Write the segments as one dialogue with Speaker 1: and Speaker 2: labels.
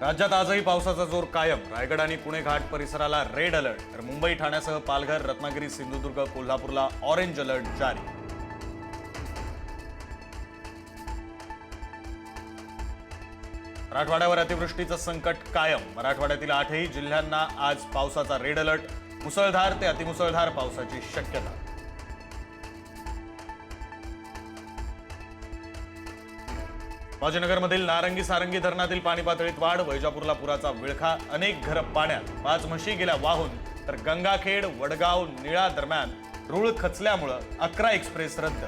Speaker 1: राज्यात आजही पावसाचा जोर कायम. रायगड आणि पुणे घाट परिसराला रेड अलर्ट. तर मुंबई ठाण्यासह पालघर रत्नागिरी सिंधुदुर्ग कोल्हापूरला ऑरेंज अलर्ट जारी. मराठवाड्यावर अतिवृष्टीचं संकट कायम. मराठवाड्यातील आठही जिल्ह्यांना आज पावसाचा रेड अलर्ट मुसळधार ते अतिमुसळधार पावसाची शक्यता. शिवाजीनगरमधील नारंगी सारंगी धरणातील पाणी पातळीत वाढ वैजापूरला पुराचा विळखा अनेक घरं पाण्यात. पाच म्हशी गेल्या वाहून तर गंगाखेड वडगाव निळा दरम्यान रुळ खचल्यामुळं अकरा एक्सप्रेस रद्द.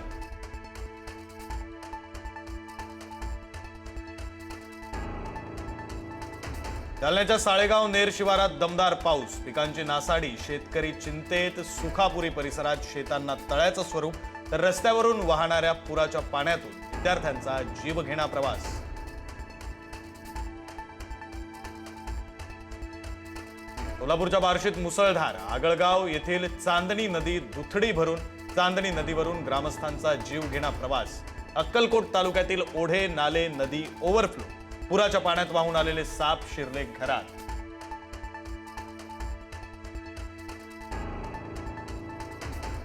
Speaker 1: जालन्याच्या साळेगाव नेर शिवारात दमदार पाऊस. पिकांची नासाडी शेतकरी चिंतेत सुखापुरी परिसरात शेतांना तळ्याचं स्वरूप तर रस्त्यावरून वाहणाऱ्या पुराच्या पाण्यातून. विद्यार्थ्यांचा जीवघेणा प्रवास. सोलापूरच्या बार्शीत मुसळधार आगळगाव येथील चांदणी नदी दुथडी भरून चांदणी नदीवरून ग्रामस्थांचा जीवघेणा प्रवास. अक्कलकोट तालुक्यातील ओढे नाले नदी ओव्हरफ्लो पुराच्या पाण्यात वाहून आलेले साप शिरले घरात.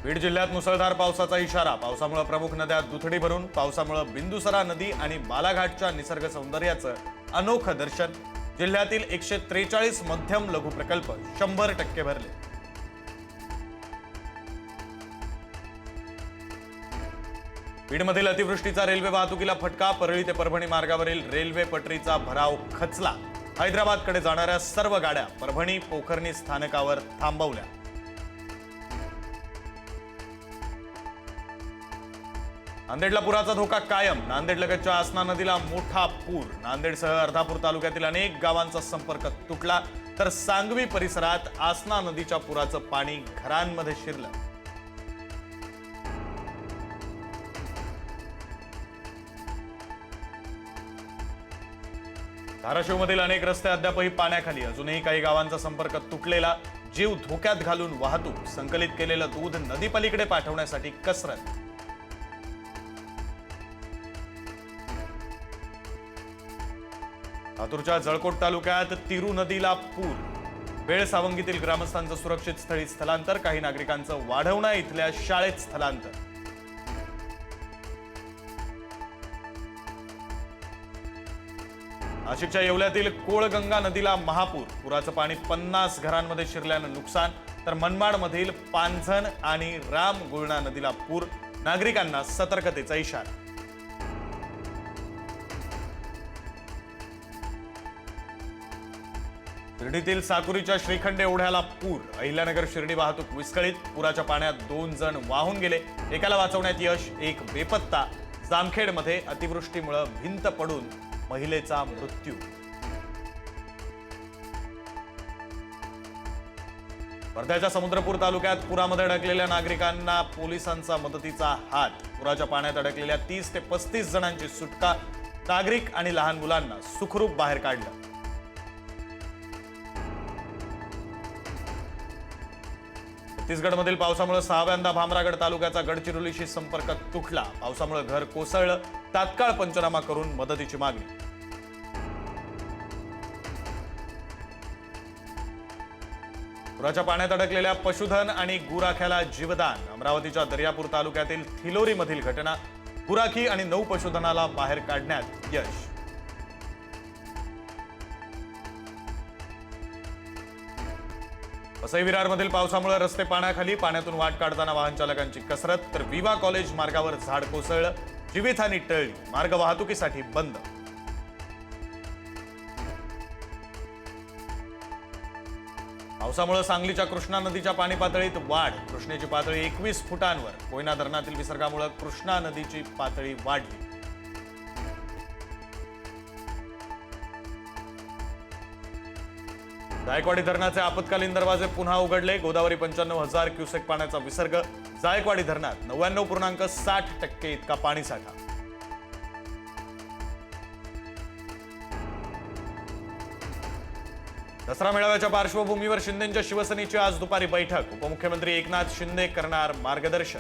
Speaker 1: बीड जिल्ह्यात मुसळधार पावसाचा इशारा. पावसामुळे प्रमुख नद्या दुथडी भरून पावसामुळे बिंदुसरा नदी आणि बालाघाटच्या निसर्ग सौंदर्याचं अनोखं दर्शन. जिल्ह्यातील एकशे त्रेचाळीस मध्यम लघु प्रकल्प शंभर टक्के भरले. बीडमधील अतिवृष्टीचा रेल्वे वाहतुकीला फटका परळी ते परभणी मार्गावरील रेल्वे पटरीचा भराव खचला. हैदराबादकडे जाणाऱ्या सर्व गाड्या परभणी पोखर्णी स्थानकावर थांबवल्या. नांदेडला पुराचा धोका कायम. नांदेड लगतच्या आसना नदीला मोठा पूर. नांदेडसह अर्धापूर तालुक्यातील अनेक गावांचा संपर्क तुटला तर सांगवी परिसरात आसना नदीच्या पुराचं पाणी घरांमध्ये शिरलं. धाराशिवमधील अनेक रस्ते अद्यापही पाण्याखाली. अजूनही काही गावांचा संपर्क तुटलेला. जीव धोक्यात घालून वाहतूक संकलित केलेलं दूध नदीपलीकडे पाठवण्यासाठी कसरत. लातूरच्या जळकोट तालुक्यात तिरू नदीला पूर. वेळ सावंगीतील ग्रामस्थांचं सुरक्षित स्थळी स्थलांतर काही नागरिकांचं वाढवणा इथल्या शाळेत स्थलांतर. नाशिकच्या येवल्यातील कोळगंगा नदीला महापूर. पुराचं पाणी पन्नास घरांमध्ये शिरल्यानं नुकसान. तर मनमाडमधील पांझण आणि राम गुळणा नदीला पूर. नागरिकांना सतर्कतेचा इशारा. शिर्डीतील साकुरीच्या श्रीखंडे ओढ्याला पूर. अहिल्यानगर शिर्डी वाहतूक विस्कळीत. पुराच्या पाण्यात दोन जण वाहून गेले. एकाला वाचवण्यात यश एक बेपत्ता. जामखेडमध्ये अतिवृष्टीमुळे भिंत पडून महिलेचा मृत्यू. वर्ध्याच्या समुद्रपूर तालुक्यात पुरामध्ये अडकलेल्या नागरिकांना पोलिसांचा मदतीचा हात. पुराच्या पाण्यात अडकलेल्या तीस ते पस्तीस जणांची सुटका. नागरिक आणि लहान मुलांना सुखरूप बाहेर काढलं. छत्तीसगडमधील पावसामुळे सहाव्यांदा भामरागड तालुक्याचा गडचिरोलीशी संपर्क तुटला. पावसामुळे घर कोसळलं. तात्काळ पंचनामा करून मदतीची मागणी. पुराच्या पाण्यात अडकलेल्या पशुधन आणि गुराख्याला जीवदान. अमरावतीच्या दर्यापूर तालुक्यातील थिलोरीमधील घटना गुराखी आणि नऊ पशुधनाला बाहेर काढण्यात यश. वसई विरारमधील पावसामुळे रस्ते पाण्याखाली पाण्यातून वाट काढताना वाहन चालकांची कसरत तर विवा कॉलेज मार्गावर झाड कोसळलं जीवितहानी टळली मार्ग वाहतुकीसाठी बंद. पावसामुळे सांगलीच्या कृष्णा नदीच्या पाणी पातळीत वाढ कृष्णेची पातळी एकवीस फुटांवर कोयना धरणातील विसर्गामुळे कृष्णा नदीची पातळी वाढली. जायकवाडी धरणाचे आपत्कालीन दरवाजे पुन्हा उघडले. गोदावरी पंच्याण्णव हजार क्युसेक पाण्याचा विसर्ग. जायकवाडी धरणात नव्याण्णव पूर्णांक साठ टक्के इतका पाणी साठा. दसरा मेळाव्याच्या पार्श्वभूमीवर शिंदेच्या शिवसेनेची आज दुपारी बैठक. उपमुख्यमंत्री एकनाथ शिंदे करणार मार्गदर्शन.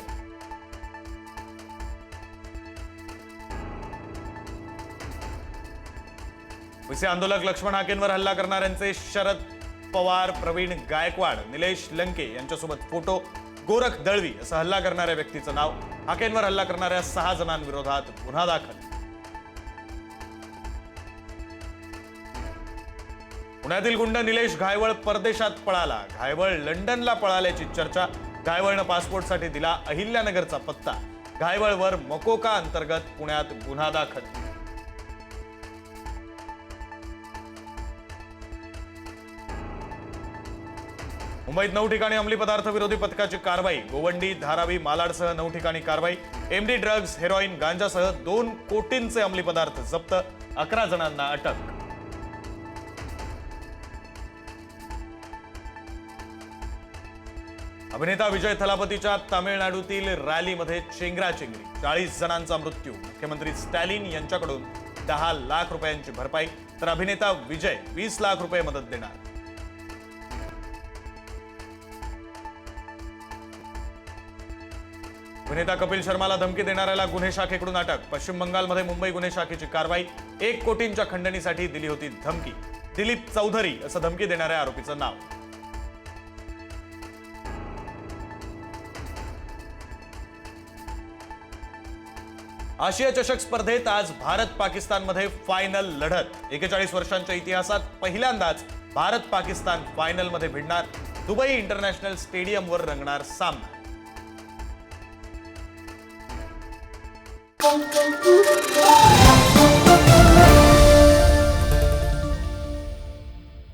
Speaker 1: विसे आंदोलक लक्ष्मण हाकेंवर हल्ला करणाऱ्यांचे शरद पवार प्रवीण गायकवाड निलेश लंके यांच्यासोबत फोटो गोरख दळवी असं हल्ला करणाऱ्या व्यक्तीचं नाव हाकेंवर हल्ला करणाऱ्या सहा जणांविरोधात गुन्हा दाखल. पुण्यातील गुंड निलेश घायवळ परदेशात पळाला. घायवळ लंडनला पळाल्याची चर्चा घायवळनं पासपोर्टसाठी दिला अहिल्यानगरचा पत्ता. घायवळवर मकोका अंतर्गत पुण्यात गुन्हा दाखल. मुंबईत नऊ ठिकाणी अंमली पदार्थ विरोधी पथकाची कारवाई. गोवंडी धारावी मालाडसह नऊ ठिकाणी कारवाई. एमडी ड्रग्ज हेरॉईन गांजासह दोन कोटींचे अंमली पदार्थ जप्त. अकरा जणांना अटक. अभिनेता विजय थलापतीच्या तामिळनाडूतील रॅलीमध्ये चेंगराचेंगरी चाळीस जणांचा मृत्यू. मुख्यमंत्री स्टॅलिन यांच्याकडून दहा लाख रुपयांची भरपाई. तर अभिनेता विजय वीस लाख रुपये मदत देणार. अभिनेता कपिल शर्माला धमकी देणाऱ्याला गुन्हे शाखेकडून अटक. पश्चिम बंगालमध्ये मुंबई गुन्हे शाखेची कारवाई. एक कोटींच्या खंडणीसाठी दिली होती धमकी. दिलीप चौधरी असं धमकी देणाऱ्या आरोपीचं नाव. आशिया चषक स्पर्धेत आज भारत पाकिस्तानमध्ये फायनल लढत. एकेचाळीस वर्षांच्या इतिहासात पहिल्यांदाच भारत पाकिस्तान फायनलमध्ये भिडणार. दुबई इंटरनॅशनल स्टेडियमवर रंगणार सामना.
Speaker 2: Thank you.